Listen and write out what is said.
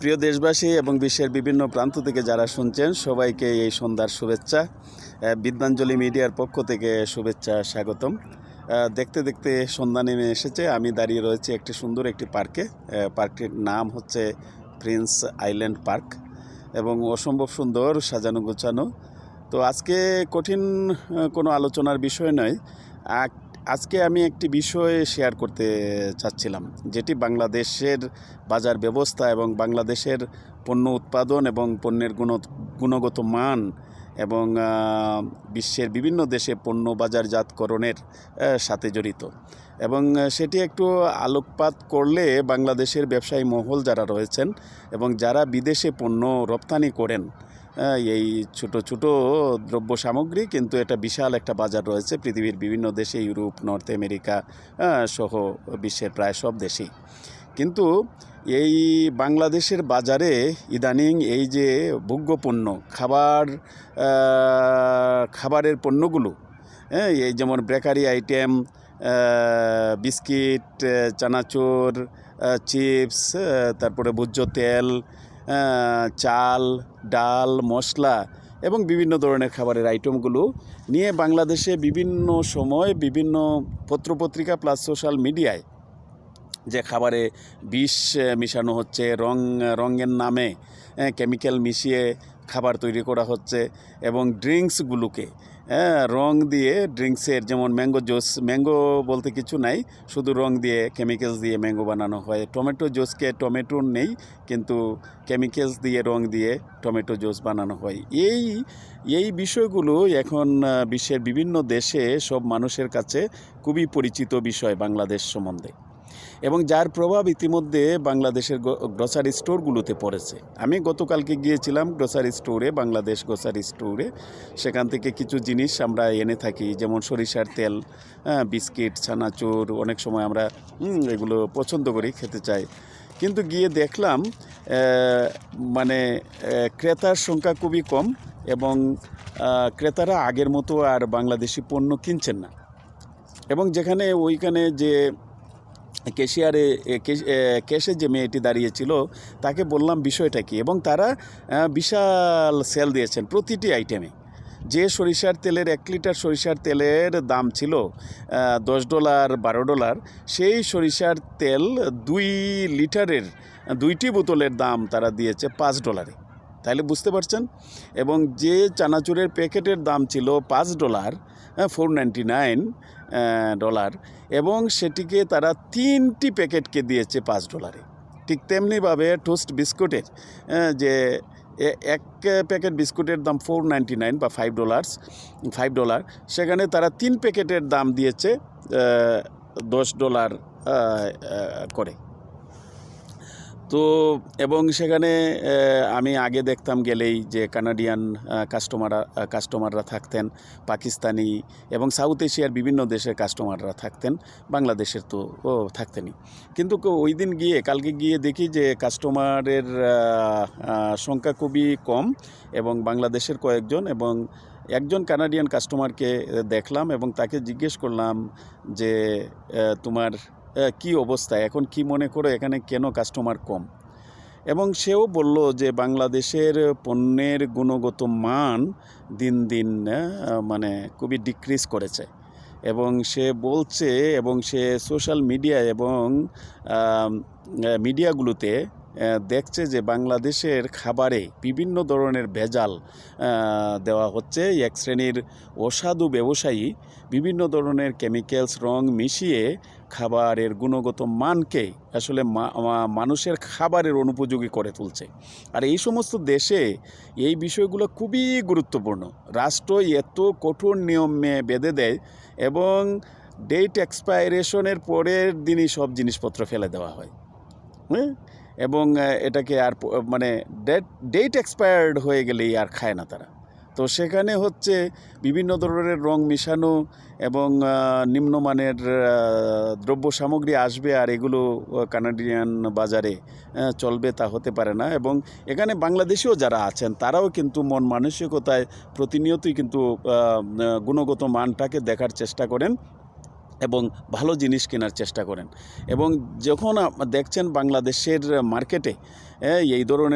প্রিয় দেশবাসী এবং বিশ্বের বিভিন্ন প্রান্ত থেকে যারা শুনছেন, সবাইকে এই সন্ধ্যার শুভেচ্ছা। বিদ্যাঞ্জলি মিডিয়ার পক্ষ থেকে শুভেচ্ছা, স্বাগতম। দেখতে দেখতে সন্ধ্যা নেমে এসেছে। আমি দাঁড়িয়ে রয়েছি একটি সুন্দর একটি পার্কে। পার্কটির নাম হচ্ছে প্রিন্স আইল্যান্ড পার্ক এবং অসম্ভব সুন্দর সাজানো গোছানো তো আজকে কঠিন কোনো আলোচনার বিষয় নয়। আজকে আমি একটি বিষয় শেয়ার করতে চাচ্ছিলাম, যেটি বাংলাদেশের বাজার ব্যবস্থা এবং বাংলাদেশের পণ্য উৎপাদন এবং পণ্যের গুণ গুণগত মান এবং বিশ্বের বিভিন্ন দেশে পণ্য বাজারজাতকরণের সাথে জড়িত। এবং সেটি একটু আলোকপাত করলে বাংলাদেশের ব্যবসায়ী মহল যারা রয়েছেন এবং যারা বিদেশে পণ্য রপ্তানি করেন এই ছোট ছোট দ্রব্য সামগ্রী কিন্তু এটা বিশাল একটা বাজার রয়েছে পৃথিবীর বিভিন্ন দেশে, ইউরোপ, নর্থ আমেরিকা সহ বিশ্বের প্রায় সব দেশেই। কিন্তু এই বাংলাদেশের বাজারে ইদানিং এই যে ভোগ্যপণ্য, খাবার খাবারের পণ্যগুলো হ্যাঁ এই যেমন বেকারি আইটেম বিস্কিট চানাচুর চিপস তারপরে ভোজ্য তেল চাল, ডাল, মশলা এবং বিভিন্ন ধরনের খাবারের আইটেমগুলো নিয়ে বাংলাদেশে বিভিন্ন সময় বিভিন্ন পত্রপত্রিকা প্লাস সোশ্যাল মিডিয়ায় যে খাবারে বিষ মিশানো হচ্ছে, রং রঙের নামে কেমিক্যাল মিশিয়ে খাবার তৈরি করা হচ্ছে এবং ড্রিঙ্কসগুলোকে রং দিয়ে ড্রিঙ্কসের যেমন ম্যাঙ্গো জুস, ম্যাঙ্গো বলতে কিছু নাই, শুধু রং দিয়ে, কেমিক্যালস দিয়ে ম্যাঙ্গো বানানো হয়। টমেটো জুসকে টমেটো নেই, কিন্তু কেমিক্যালস দিয়ে, রং দিয়ে টমেটো জুস বানানো হয়। এই এই বিষয়গুলো এখন বিশ্বের বিভিন্ন দেশে সব মানুষের কাছে খুবই পরিচিত বিষয় বাংলাদেশ সম্বন্ধে। এবং যার প্রভাব ইতিমধ্যে বাংলাদেশের গ্রসারি স্টোরগুলোতে পড়েছে। আমি গতকালকে গিয়েছিলাম গ্রসারি স্টোরে বাংলাদেশ গ্রসারি স্টোরে সেখান থেকে কিছু জিনিস আমরা এনে থাকি যেমন সরিষার তেল হ্যাঁ, বিস্কিট ছানাচুর অনেক সময় আমরা এগুলো পছন্দ করি খেতে চাই। কিন্তু গিয়ে দেখলাম মানে ক্রেতার সংখ্যা খুবই কম এবং ক্রেতারা আগের মতো আর বাংলাদেশি পণ্য কিনছেন না। এবং যেখানে ওইখানে যে ক্যাশিয়ারে এ, ক্যাশে যে মেয়েটি দাঁড়িয়েছিল তাকে বললাম বিষয়টা কি? এবং তারা বিশাল সেল দিয়েছেন প্রতিটি আইটেমে। যে সরিষার তেলের এক লিটার সরিষার তেলের দাম ছিল দশ ডলার বারো ডলার সেই সরিষার তেল দুই লিটারের দুইটি বোতলের দাম তারা দিয়েছে পাঁচ ডলারে। তাহলে বুঝতে পারছেন? এবং যে চানাচুরের প্যাকেটের দাম ছিল পাঁচ dollar four ninety nine dollar এবং সেটিকে তারা তিনটি প্যাকেটকে দিয়েছে পাঁচ ডলারে ঠিক তেমনিভাবে টোস্ট বিস্কুটের যে এক প্যাকেট বিস্কুটের দাম ফোর নাইনটি নাইন বা ফাইভ ডলার্স ফাইভ ডলার সেখানে তারা তিন প্যাকেটের দাম দিয়েছে দশ ডলার করে। তো এবং সেখানে আমি আগে দেখতাম গেলেই যে কানাডিয়ান কাস্টমাররা কাস্টমাররা থাকতেন, পাকিস্তানি এবং সাউথ এশিয়ার বিভিন্ন দেশের কাস্টমাররা থাকতেন, বাংলাদেশের তো, ও, থাকতেনই। কিন্তু ওই দিন গিয়ে, কালকে গিয়ে দেখি যে কাস্টমারের সংখ্যা খুবই কম এবং বাংলাদেশের কয়েকজন এবং একজন কানাডিয়ান কাস্টমারকে দেখলাম এবং তাকে জিজ্ঞেস করলাম যে তোমার কি অবস্থা এখন কি মনে করো এখানে কেন কাস্টমার কম? এবং সেও বলল যে বাংলাদেশের পণ্যের গুণগত মান দিন দিন মানে খুবই ডিক্রিজ করেছে। এবং সে বলছে এবং সে সোশ্যাল মিডিয়া এবং মিডিয়াগুলোতে দেখছে যে বাংলাদেশের খাবারে বিভিন্ন ধরনের ভেজাল দেওয়া হচ্ছে। এক শ্রেণির অসাধু ব্যবসায়ী বিভিন্ন ধরনের কেমিক্যালস রং মিশিয়ে খাবারের গুণগত মানকে আসলে মানুষের খাবারের অনুপযোগী করে তুলছে। আর এই সমস্ত দেশে এই বিষয়গুলো খুবই গুরুত্বপূর্ণ। রাষ্ট্র এত কঠোর নিয়মে বেঁধে দেয় এবং ডেট এক্সপায়ারেশনের পরের দিনই সব জিনিসপত্র ফেলে দেওয়া হয়। হ্যাঁ? এবং এটাকে আর মানে ডেট ডেট এক্সপায়ার্ড হয়ে গেলেই আর খায় না তারা। তো সেখানে হচ্ছে বিভিন্ন ধরনের রং মিশানো এবং নিম্নমানের দ্রব্য সামগ্রী আসবে আর এগুলো কানাডিয়ান বাজারে চলবে তা হতে পারে না। এবং এখানে বাংলাদেশেও যারা আছেন, তারাও কিন্তু মন মানসিকতায় প্রতিনিয়তই কিন্তু গুণগত মানটাকে দেখার চেষ্টা করেন। এবং ভালো জিনিস কেনার চেষ্টা করেন। এবং যখন দেখছেন বাংলাদেশের মার্কেটে এই ধরনের